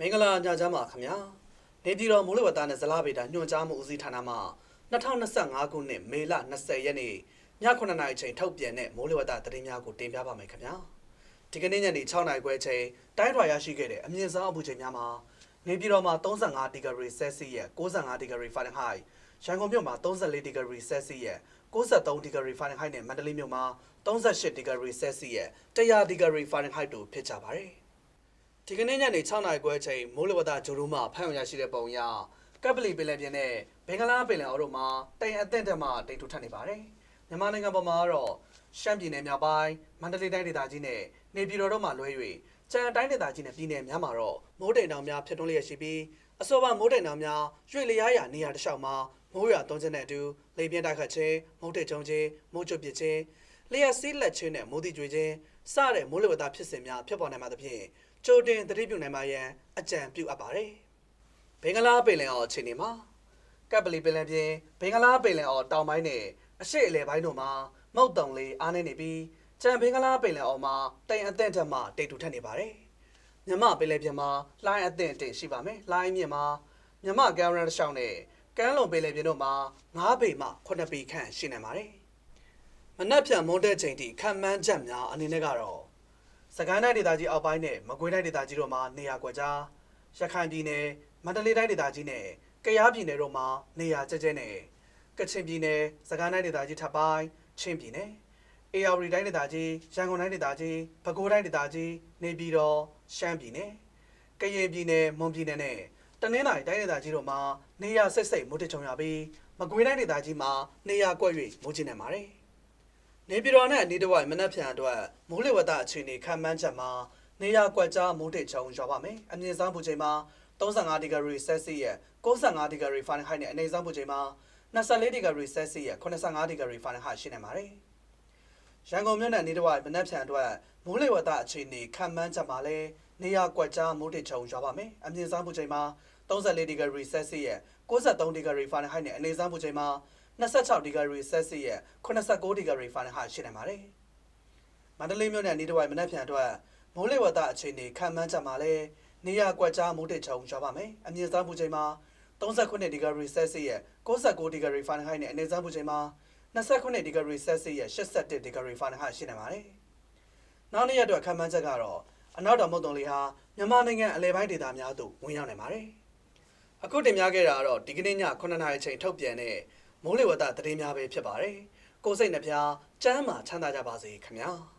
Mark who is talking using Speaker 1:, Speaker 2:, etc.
Speaker 1: မင်္ဂလာညချမ်းပါခင်ဗျာနေပြည်တော်မိုးလေဝသနဲ့ဇလားဗေဒညွှန်ကြားမှုဦးစီးဌာနမှ2025ခုနှစ်မေလ20ရက်နေ့ည9:00နာရီချိန်ထုတ်ပြန်တဲ့မိုးလေဝသသတင်းများကိုတင်ပြပါမယ်ခင်ဗျာဒီကနေ့ညနေ6:00နာရီခွဲချိန်တိုင်းထွာရရှိခဲ့တဲ့အမြင့်ဆုံးအပူချိန်များမှာနေပြည်တော်မှာ35ဒီဂရီဆဲဆီယပ်65ဒီဂရီဖာရင်ဟိုက်ရန်ကုန်မြို့မှာ34ဒီဂရီဆဲဆီယပ်63ဒီဂရီဖာရင်ဟိုက်နဲ့မန္တလေးမြို့မှာ38ဒီဂရီဆဲဆီယပ်100ဒီဂရီဖာရင်ဟိုက်တို့ဖြစ်ကြပါတယ် ဒီကနေ့ညနေ6နာရီခွဲအချိန်မိုးလေဝသဂျိုရိုမှဖမ်းရရှိတဲ့ပုံအရကပ်ပလီပင်လယ်ပြင်နဲ့ဘင်္ဂလားပင်လယ်အော်တို့မှာတိမ်အသင့်တက်မှတိမ်ထူထပ်နေပါတယ်။မြန်မာနိုင်ငံပေါ်မှာကတော့ရှမ်းပြည်နယ်မြောက်ပိုင်းမန္တလေးတိုင်းဒေသကြီးနဲ့နေပြည်တော်တို့မှလွဲ၍ကြံတိုင်းဒေသကြီးနဲ့ပြည်နယ်များမှာတော့မိုးတိမ်တောင်များဖြစ်ထွန်းလျက်ရှိပြီးအဆိုပါမိုးတိမ်တောင်များရွေလျားရာနေရာတစ်လျှောက်မှာမိုးရွာသွန်းခြင်းနဲ့အတူလေပြင်းတိုက်ခတ်ခြင်းမုတ်တိတ်ကျုံခြင်းမိုးကျွတ်ပစ်ခြင်းလျှက်စီးလက်ခြင်းနဲ့မိုးတိကျွေခြင်းစတဲ့မိုးလေဝသဖြစ်စဉ်များဖြစ်ပေါ်နိုင်မှာသဖြင့် ကြိုတင်သတိပြုနိုင်ပါရန်အကြံပြုအပ်ပါတယ်။ဘင်္ဂလားပင်လယ်အော်အခြေအနေမှာကပ်ပလီပင်လယ်ပြင်ဘင်္ဂလားပင်လယ်အော်တောင်ပိုင်းနဲ့အရှေ့အလယ်ပိုင်းတို့မှာမုတ်တုံလေးအားနေနေပြီးကြံဘင်္ဂလားပင်လယ်အော်မှာတိမ်အသင့်ထက်မှတိမ်ထူထပ်နေပါတယ်။မြမပင်လယ်ပြင်မှာလှိုင်းအသင့်တင်ရှိပါမယ်။လှိုင်းမြင့်မှာမြမကမ်ရန်တစ်လျှောက်နဲ့ကမ်းလွန်ပင်လယ်ပြင်တို့မှာ9ပေမှ9ပေခန့်ရှိနေပါတယ်။မနက်ဖြန်မွန်းတဲ့ချိန်ထိခံမှန်းချက်များအနေနဲ့ကတော့ စကိုင်းတိုင်းဒေသကြီးအောက်ပိုင်းနဲ့မကွေးတိုင်းဒေသကြီးတို့မှာနေရာကွက်ကြားရခိုင်ပြည်နယ်မန္တလေးတိုင်းဒေသကြီးနဲ့ကယားပြည်နယ်တို့မှာနေရာကျကျနဲ့ကချင်ပြည်နယ်စကိုင်းတိုင်းဒေသကြီးထပ်ပိုင်းချင်းပြည်နယ်အေရဝတီတိုင်းဒေသကြီးရန်ကုန်တိုင်းဒေသကြီးပဲခူးတိုင်းဒေသကြီးနေပြည်တော်ရှမ်းပြည်နယ်ကရင်ပြည်နယ်မွန်ပြည်နယ်နဲ့တနင်္သာရီတိုင်းဒေသကြီးတို့မှာနေရာစိတ်စိတ်မိုးထချုံရပြီးမကွေးတိုင်းဒေသကြီးမှာနေရာကွက်၍မိုးကျနေပါတယ် နေပြည်တော်နဲ့အနီးတစ်ဝိုက်မနက်ဖြန်အတွက်မိုးလေဝသအခြေအနေခံမှန်းချက်မှာနေရာကွက်ကြားမိုးတိတ်ချုံရွာပါမယ်။အမြင့်ဆုံးပူချိန်မှာ35ဒီဂရီဆဲဆီယပ်65ဒီဂရီဖာရင်ဟိုက်နဲ့အနည်းဆုံးပူချိန်မှာ24ဒီဂရီဆဲဆီယပ်85ဒီဂရီဖာရင်ဟိုက်ရှိနေပါတယ်။ရန်ကုန်မြို့နဲ့အနီးတစ်ဝိုက်မနက်ဖြန်အတွက်မိုးလေဝသအခြေအနေခံမှန်းချက်မှာလည်းနေရာကွက်ကြားမိုးတိတ်ချုံရွာပါမယ်။အမြင့်ဆုံးပူချိန်မှာ34ဒီဂရီဆဲဆီယပ်63ဒီဂရီဖာရင်ဟိုက်နဲ့အနည်းဆုံးပူချိန်မှာ 26ဒီဂရီဆဲဆီယပ်89ဒီဂရီဖာရင်ဟိုက်ရှိနေပါတယ်။မန္တလေးမြို့နဲ့အနီးတစ်ဝိုက်မနက်ဖြန်အတွက်မိုးလေဝသအခြေအနေခံမှန်းချက်မှာလည်းနေရာကွက်ကြားမိုးတိတ်ချုံရွာပါမယ်။အမြင့်ဆုံးပူချိန်မှာ39ဒီဂရီဆဲဆီယပ်69ဒီဂရီဖာရင်ဟိုက်နဲ့အနည်းဆုံးပူချိန်မှာ29ဒီဂရီဆဲဆီယပ်81ဒီဂရီဖာရင်ဟိုက်ရှိနေပါတယ်။နောက်နေ့ရက်အတွက်ခံမှန်းချက်ကတော့အနောက်တောင်မုတ်တုံလေးဟာမြန်မာနိုင်ငံအလဲပိုင်းဒေသများသို့ဝင်ရောက်နိုင်ပါတယ်။အခုတင်ပြခဲ့တာကတော့ဒီကနေ့ည9နာရီချိန်ထုတ်ပြန်တဲ့ မိုးလေဝသသတင်းများပဲဖြစ်ပါတယ်။ကိုယ်စိတ်နှပြချမ်းသာချမ်းသာကြပါစေခင်ဗျာ။